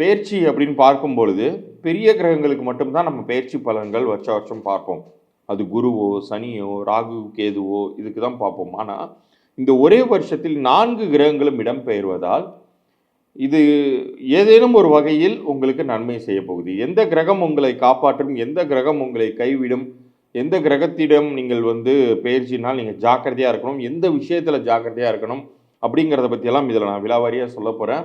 பயிற்சி அப்படின்னு பார்க்கும் பொழுது பெரிய கிரகங்களுக்கு மட்டும்தான் நம்ம பயிற்சி பலன்கள் வருஷ வருஷம் பார்ப்போம். அது குருவோ சனியோ ராகு கேதுவோ இதுக்கு தான் பார்ப்போம். ஆனால் இந்த ஒரே வருஷத்தில் நான்கு கிரகங்களும் இடம்பெயர்வதால் இது ஏதேனும் ஒரு வகையில் உங்களுக்கு நன்மை செய்ய போகுது. எந்த கிரகம் உங்களை காப்பாற்றும் எந்த கிரகம் உங்களை கைவிடும் எந்த கிரகத்திடம் நீங்கள் வந்து பயிற்சினால் நீங்கள் ஜாக்கிரதையாக இருக்கணும் எந்த விஷயத்தில் ஜாக்கிரதையாக இருக்கணும் அப்படிங்கிறத பற்றியெல்லாம் இதில் நான் விலாவாரியாக சொல்ல போகிறேன்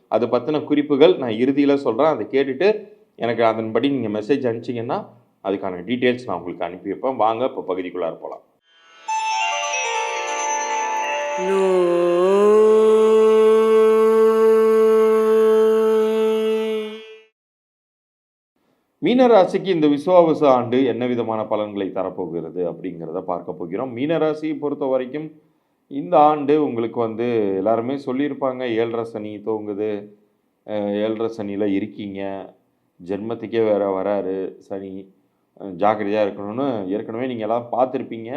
அதை பற்றின குறிப்புகள் நான் இறுதியில் சொல்கிறேன் அதை கேட்டுட்டு எனக்கு அதன்படி நீங்கள் மெசேஜ் அனுப்பிச்சிங்கன்னா அதுக்கான டீட்டெயில்ஸ் நான் உங்களுக்கு அனுப்பி வைப்பேன் வாங்க இப்போ பகுதிக்குள்ளார போகலாம் மீனராசிக்கு இந்த விசுவாவச ஆண்டு என்ன விதமான பலன்களை தரப்போகிறது அப்படிங்கிறத பார்க்க போகிறோம். மீனராசியை பொறுத்த வரைக்கும் இந்த ஆண்டு உங்களுக்கு வந்து எல்லாருமே சொல்லியிருப்பாங்க ஏழரை சனி தூங்குது ஏழரை சனியில் இருக்கீங்க ஜென்மத்துக்கே வேறு வராரு சனி. ஜாக்கிரதையாக இருக்கணும்னு ஏற்கனவே நீங்கள் எல்லாம் பார்த்துருப்பீங்க.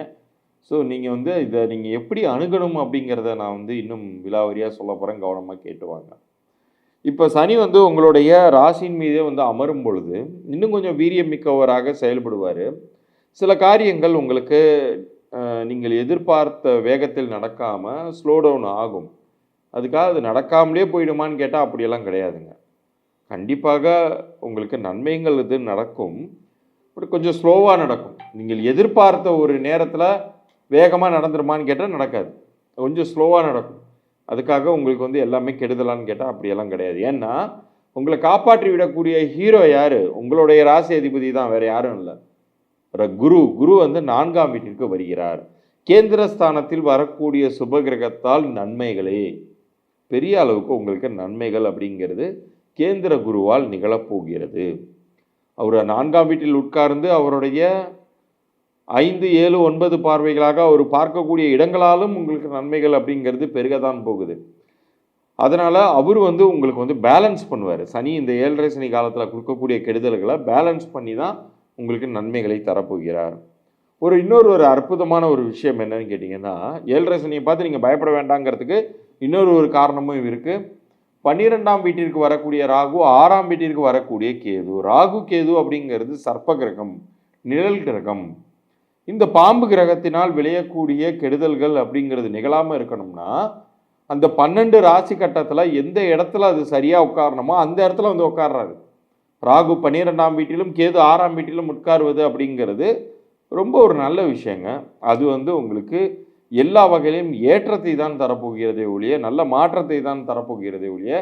ஸோ நீங்கள் வந்து இதை நீங்கள் எப்படி அணுகணும் அப்படிங்கிறத நான் வந்து இன்னும் விலாவரியாக சொல்ல போகிறேன் கவனமாக கேட்டு வாங்க. இப்போ சனி வந்து உங்களுடைய ராசியின் மீதே வந்து அமரும் பொழுது இன்னும் கொஞ்சம் வீரியம் மிக்கவராக செயல்படுவார். சில காரியங்கள் உங்களுக்கு நீங்கள் எதிர்பார்த்த வேகத்தில் நடக்காமல் ஸ்லோ டவுன் ஆகும். அதுக்காக அது நடக்காமலே போயிடுமான்னு கேட்டால் அப்படியெல்லாம் கிடையாதுங்க. கண்டிப்பாக உங்களுக்கு நன்மைகள் இது நடக்கும். பட் கொஞ்சம் ஸ்லோவாக நடக்கும். நீங்கள் எதிர்பார்த்த ஒரு நேரத்தில் வேகமாக நடந்துருமான்னு கேட்டால் நடக்காது. கொஞ்சம் ஸ்லோவாக நடக்கும். அதுக்காக உங்களுக்கு வந்து எல்லாமே கெடுதலான்னு கேட்டால் அப்படியெல்லாம் கிடையாது. ஏன்னா உங்களை காப்பாற்றி விடக்கூடிய ஹீரோ யார்? உங்களுடைய ராசி அதிபதி தான் வேறு யாரும் இல்லை. குரு குரு வந்து நான்காம் வீட்டிற்கு வருகிறார். கேந்திர ஸ்தானத்தில் வரக்கூடிய சுப கிரகத்தால் நன்மைகளே. பெரிய அளவுக்கு உங்களுக்கு நன்மைகள் அப்படிங்கிறது கேந்திர குருவால் நிகழப்போகிறது. அவர் நான்காம் வீட்டில் உட்கார்ந்து அவருடைய ஐந்து ஏழு ஒன்பது பார்வைகளாக அவர் பார்க்கக்கூடிய இடங்களாலும் உங்களுக்கு நன்மைகள் அப்படிங்கிறது பெருகத்தான் போகுது. அதனால் அவர் வந்து உங்களுக்கு வந்து பேலன்ஸ் பண்ணுவார். சனி இந்த ஏழரை சனி காலத்தில் கொடுக்கக்கூடிய கெடுதல்களை பேலன்ஸ் பண்ணி தான் உங்களுக்கு நன்மைகளை தரப்போகிறார். ஒரு இன்னொரு ஒரு அற்புதமான ஒரு விஷயம் என்னன்னு கேட்டிங்கன்னா ஏழரை சனியை பார்த்து நீங்கள் பயப்பட வேண்டாங்கிறதுக்கு இன்னொரு ஒரு காரணமும் இருக்குது பன்னிரெண்டாம் வீட்டிற்கு வரக்கூடிய ராகு ஆறாம் வீட்டிற்கு வரக்கூடிய கேது. ராகு கேது அப்படிங்கிறது சர்ப்ப கிரகம் நிழல் கிரகம். இந்த பாம்பு கிரகத்தினால் விளையக்கூடிய கெடுதல்கள் அப்படிங்கிறது நிகழாமல் இருக்கணும்னா அந்த பன்னெண்டு ராசி கட்டத்தில் எந்த இடத்துல அது சரியாக உட்காரணுமோ அந்த இடத்துல வந்து உட்கார்றாரு. ராகு பன்னிரெண்டாம் வீட்டிலும் கேது ஆறாம் வீட்டிலும் உட்காருவது அப்படிங்கிறது ரொம்ப ஒரு நல்ல விஷயங்க. அது வந்து உங்களுக்கு எல்லா வகையிலும் ஏற்றத்தை தான் தரப்போகிறதே ஒழிய நல்ல மாற்றத்தை தான் தரப்போகிறதே ஒழிய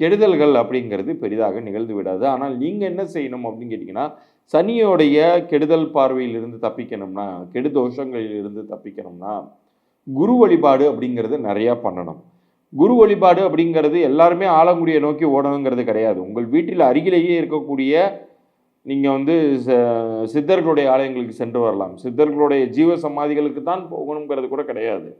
கெடுதல்கள் அப்படிங்கிறது பெரிதாக நிகழ்ந்து விடாது. ஆனால் நீங்கள் என்ன செய்யணும் அப்படின்னு கேட்டிங்கன்னா சனியோடைய கெடுதல் பார்வையில் இருந்து தப்பிக்கணும்னா கெடுதோஷங்களிலிருந்து தப்பிக்கணும்னா குரு வழிபாடு அப்படிங்கிறது நிறையா பண்ணணும். குரு வழிபாடு அப்படிங்கிறது எல்லாருமே ஆலங்குடியை நோக்கி ஓடணுங்கிறது கிடையாது. உங்கள் வீட்டில் அருகிலேயே இருக்கக்கூடிய நீங்கள் வந்து ச- சித்தர்களுடைய ஆலயங்களுக்கு சென்று வரலாம். சித்தர்களுடைய ஜீவ சமாதிகளுக்கு தான் போகணுங்கிறது கூட கிடையாது.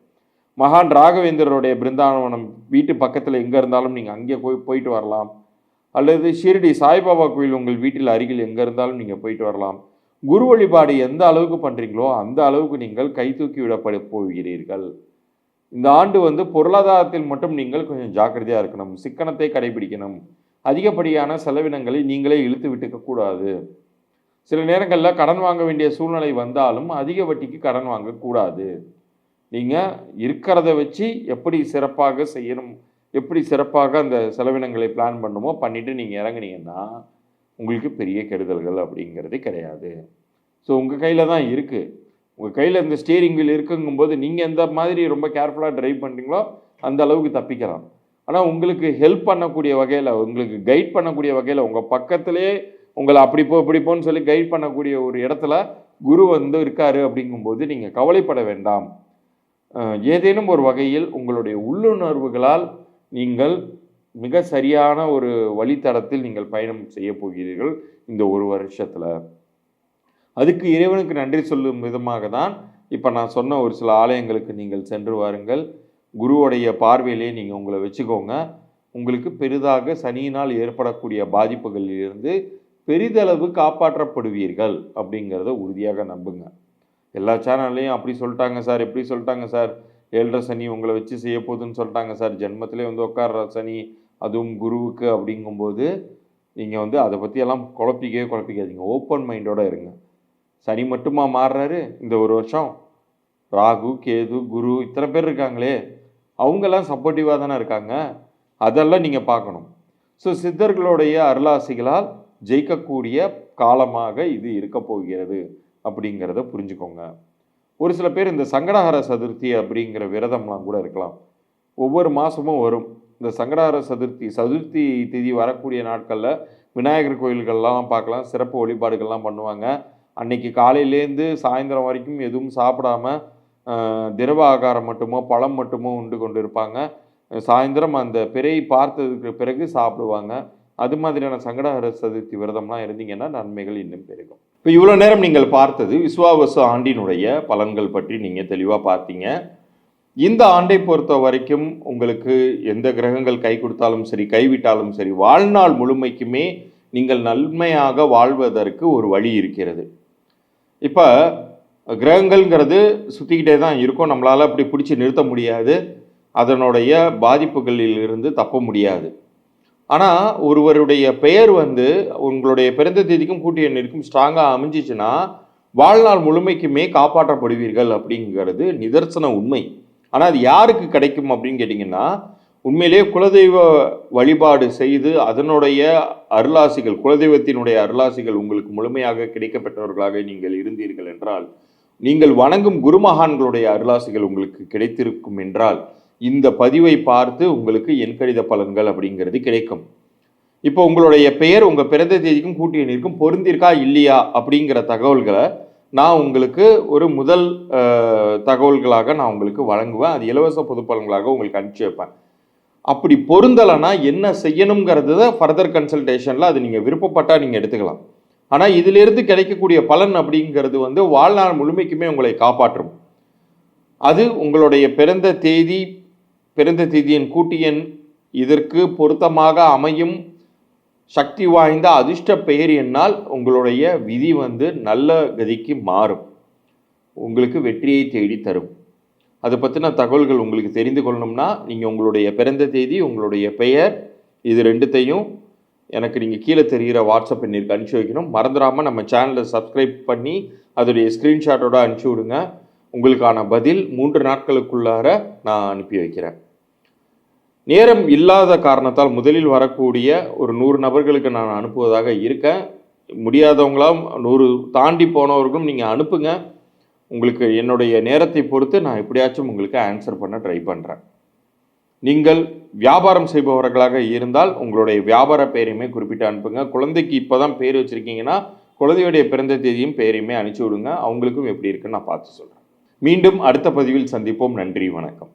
மகான் ராகவேந்திரருடைய பிருந்தாவனம் வீட்டு பக்கத்தில் எங்கே இருந்தாலும் நீங்கள் அங்கே போய் போயிட்டு வரலாம். அல்லது ஷீரடி சாய்பாபா கோயில் உங்கள் வீட்டில் அருகில் எங்கே இருந்தாலும் நீங்கள் போயிட்டு வரலாம். குரு வழிபாடு எந்த அளவுக்கு பண்ணுறீங்களோ அந்த அளவுக்கு நீங்கள் கை தூக்கி விடப்பட போகிறீர்கள். இந்த ஆண்டு வந்து பொருளாதாரத்தில் மட்டும் நீங்கள் கொஞ்சம் ஜாக்கிரதையாக இருக்கணும் சிக்கனத்தை கடைபிடிக்கணும். அதிகப்படியான செலவினங்களை நீங்களே இழுத்து விட்டுக்க கூடாது. சில நேரங்களில் கடன் வாங்க வேண்டிய சூழ்நிலை வந்தாலும் அதிக வட்டிக்கு கடன் வாங்கக்கூடாது நீங்கள் இருக்கிறத வச்சு எப்படி சிறப்பாக செய்யணும் எப்படி சிறப்பாக அந்த செலவினங்களை பிளான் பண்ணுமோ பண்ணிவிட்டு நீங்கள் இறங்குனீங்கன்னா உங்களுக்கு பெரிய கெடுதல்கள் அப்படிங்கிறது கிடையாது. ஸோ உங்கள் கையில் தான் இருக்குது உங்கள் கையில் இந்த ஸ்டீரிங் வீல் இருக்குங்கும்போது நீங்கள் எந்த மாதிரி ரொம்ப கேர்ஃபுல்லாக ட்ரைவ் பண்ணுறீங்களோ அந்த அளவுக்கு தப்பிக்கலாம். ஆனால் உங்களுக்கு ஹெல்ப் பண்ணக்கூடிய வகையில் உங்களுக்கு கைட் பண்ணக்கூடிய வகையில் உங்கள் பக்கத்துலேயே உங்களை அப்படி போ இப்படி போன்னு சொல்லி கைட் பண்ணக்கூடிய ஒரு இடத்துல குரு வந்து இருக்காரு அப்படிங்கும்போது நீங்கள் கவலைப்பட வேண்டாம். ஏதேனும் ஒரு வகையில் உங்களுடைய உள்ளுணர்வுகளால் நீங்கள் மிக சரியான ஒரு வழித்தடத்தில் நீங்கள் பயணம் செய்ய போகிறீர்கள் இந்த ஒரு வருஷத்தில். அதுக்கு இறைவனுக்கு நன்றி சொல்லும் விதமாக தான் இப்போ நான் சொன்ன ஒரு சில ஆலயங்களுக்கு நீங்கள் சென்று வாருங்கள். குருவுடைய பார்வையிலே நீங்கள் உங்களை வச்சுக்கோங்க. உங்களுக்கு பெரிதாக சனியினால் ஏற்படக்கூடிய பாதிப்புகளிலிருந்து பெரிதளவு காப்பாற்றப்படுவீர்கள் அப்படிங்கிறத உறுதியாக நம்புங்க. எல்லா சேனல்லையும் அப்படி சொல்லிட்டாங்க சார் எப்படி சொல்லிட்டாங்க சார். ஏழரை சனி உங்களை வச்சு செய்ய போகுதுன்னு சொல்லிட்டாங்க சார். ஜென்மத்திலே வந்து உட்கார்ற சனி அதுவும் குருவுக்கு அப்படிங்கும்போது நீங்கள் வந்து அதை பற்றியெல்லாம் குழப்பிக்கவே குழப்பிக்காதீங்க. ஓப்பன் மைண்டோட இருங்க. சனி மட்டுமா மாறுறாரு? இந்த ஒரு வருஷம் ராகு கேது குரு இத்தனை பேர் இருக்காங்களே. அவங்கெல்லாம் சப்போர்ட்டிவாக தானே இருக்காங்க. அதெல்லாம் நீங்கள் பார்க்கணும். ஸோ சித்தர்களுடைய அருளாசிகளால் ஜெயிக்கக்கூடிய காலமாக இது இருக்க போகிறது அப்படிங்கிறத புரிஞ்சுக்கோங்க. ஒரு சில பேர் இந்த சங்கடஹர சதுர்த்தி அப்படிங்கிற விரதம்லாம் கூட இருக்கலாம். ஒவ்வொரு மாதமும் வரும். இந்த சங்கடஹர சதுர்த்தி சதுர்த்தி திதி வரக்கூடிய நாட்களில் விநாயகர் கோயில்கள்லாம் பார்க்கலாம். சிறப்பு வழிபாடுகள்லாம் பண்ணுவாங்க. அன்னைக்கு காலையிலேருந்து சாயந்தரம் வரைக்கும் எதுவும் சாப்பிடாம திரவ ஆகாரம் மட்டுமோ பழம் மட்டுமோ உண்டு கொண்டு இருப்பாங்க சாயந்தரம் அந்த பிறை பார்த்ததுக்கு பிறகு சாப்பிடுவாங்க. அது மாதிரியான சங்கடஹர சதுர்த்தி விரதம்லாம் இருந்தீங்கன்னா நன்மைகள் இன்னும் பெருகும். இப்போ இவ்வளோ நேரம் நீங்கள் பார்த்தது விஸ்வாவச ஆண்டினுடைய பலன்கள் பற்றி நீங்கள் தெளிவாக பார்த்தீங்க. இந்த ஆண்டை பொறுத்த வரைக்கும் உங்களுக்கு எந்த கிரகங்கள் கை கொடுத்தாலும் சரி கைவிட்டாலும் சரி வாழ்நாள் முழுமைக்குமே நீங்கள் நன்மையாக வாழ்வதற்கு ஒரு வழி இருக்கிறது. இப்போ கிரகங்கள்ங்கிறது சுற்றிக்கிட்டே தான் இருக்கும். நம்மளால் அப்படி பிடிச்சி நிறுத்த முடியாது. அதனுடைய பாதிப்புகளில் இருந்து தப்ப முடியாது. ஆனால் ஒருவருடைய பெயர் வந்து உங்களுடைய பிறந்த தேதிக்கும் கூட்டிய நிற்கும் ஸ்ட்ராங்காக அமைஞ்சிச்சுன்னா வாழ்நாள் முழுமைக்குமே காப்பாற்றப்படுவீர்கள் அப்படிங்கிறது நிதர்சன உண்மை. ஆனால் அது யாருக்கு கிடைக்கும் அப்படின்னு கேட்டிங்கன்னா உண்மையிலேயே குலதெய்வ வழிபாடு செய்து அதனுடைய அருளாசிகள் குலதெய்வத்தினுடைய அருளாசிகள் உங்களுக்கு முழுமையாக கிடைக்கப்பட்டவர்களாக நீங்கள் இருந்தீர்கள் என்றால் நீங்கள் வணங்கும் குருமகான்களுடைய அருளாசிகள் உங்களுக்கு கிடைத்திருக்கும் என்றால் இந்த பதிவை பார்த்து உங்களுக்கு என் கடித பலன்கள் அப்படிங்கிறது கிடைக்கும். இப்போ உங்களுடைய பெயர் உங்கள் பிறந்த தேதிக்கும் கூட்டி பொருந்திருக்கா இல்லையா அப்படிங்கிற தகவல்களை நான் உங்களுக்கு ஒரு முதல் தகவல்களாக நான் உங்களுக்கு வழங்குவேன். அது இலவச பொது பலன்களாக உங்களுக்கு அனுப்பிச்சி வைப்பேன். அப்படி பொருந்தலைன்னா என்ன செய்யணுங்கிறத ஃபர்தர் கன்சல்டேஷனில் அது நீங்கள் விருப்பப்பட்டால் நீங்கள் எடுத்துக்கலாம். ஆனால் இதிலிருந்து கிடைக்கக்கூடிய பலன் அப்படிங்கிறது வந்து வாழ்நாள் முழுமைக்குமே உங்களை காப்பாற்றும். அது உங்களுடைய பிறந்த தேதி பிறந்த தேதியின் கூட்டு எண் இதற்கு பொருத்தமாக அமையும் சக்தி வாய்ந்த அதிர்ஷ்ட பெயர் என்னால் உங்களுடைய விதி வந்து நல்ல கதிக்கு மாறும். உங்களுக்கு வெற்றியை தேடி தரும் அதை பற்றின தகவல்கள் உங்களுக்கு தெரிந்து கொள்ளணும்னா நீங்கள் உங்களுடைய பிறந்த தேதி உங்களுடைய பெயர் இது ரெண்டுத்தையும் எனக்கு நீங்கள் கீழே தெரிகிற வாட்ஸ்அப் எண்ணிற்கு அனுப்பிச்சி வைக்கணும். மறந்துடாமல் நம்ம சேனலை சப்ஸ்கிரைப் பண்ணி அதோடைய ஸ்க்ரீன்ஷாட்டோட அனுப்பிச்சி விடுங்க. உங்களுக்கான பதில் மூன்று நாட்களுக்குள்ளார நான் அனுப்பி வைக்கிறேன். நேரம் இல்லாத காரணத்தால் முதலில் வரக்கூடிய ஒரு நூறு நபர்களுக்கு நான் அனுப்புவதாக இருக்கேன். முடியாதவங்களாம் நூறு தாண்டி போனவர்களும் நீங்கள் அனுப்புங்க. உங்களுக்கு என்னுடைய நேரத்தை பொறுத்து நான் எப்படியாச்சும் உங்களுக்கு ஆன்சர் பண்ண ட்ரை பண்ணுறேன் நீங்கள் வியாபாரம் செய்பவர்களாக இருந்தால் உங்களுடைய வியாபார பெயரையுமே குறிப்பிட்டு அனுப்புங்க. குழந்தைக்கு இப்போ தான் பேர் வச்சுருக்கீங்கன்னா குழந்தையுடைய பிறந்த தேதியும் பெயரையுமே அனுப்பிச்சி விடுங்க. அவங்களுக்கும் எப்படி இருக்குன்னு நான் பார்த்து சொல்கிறேன் மீண்டும் அடுத்த பதிவில் சந்திப்போம். நன்றி வணக்கம்.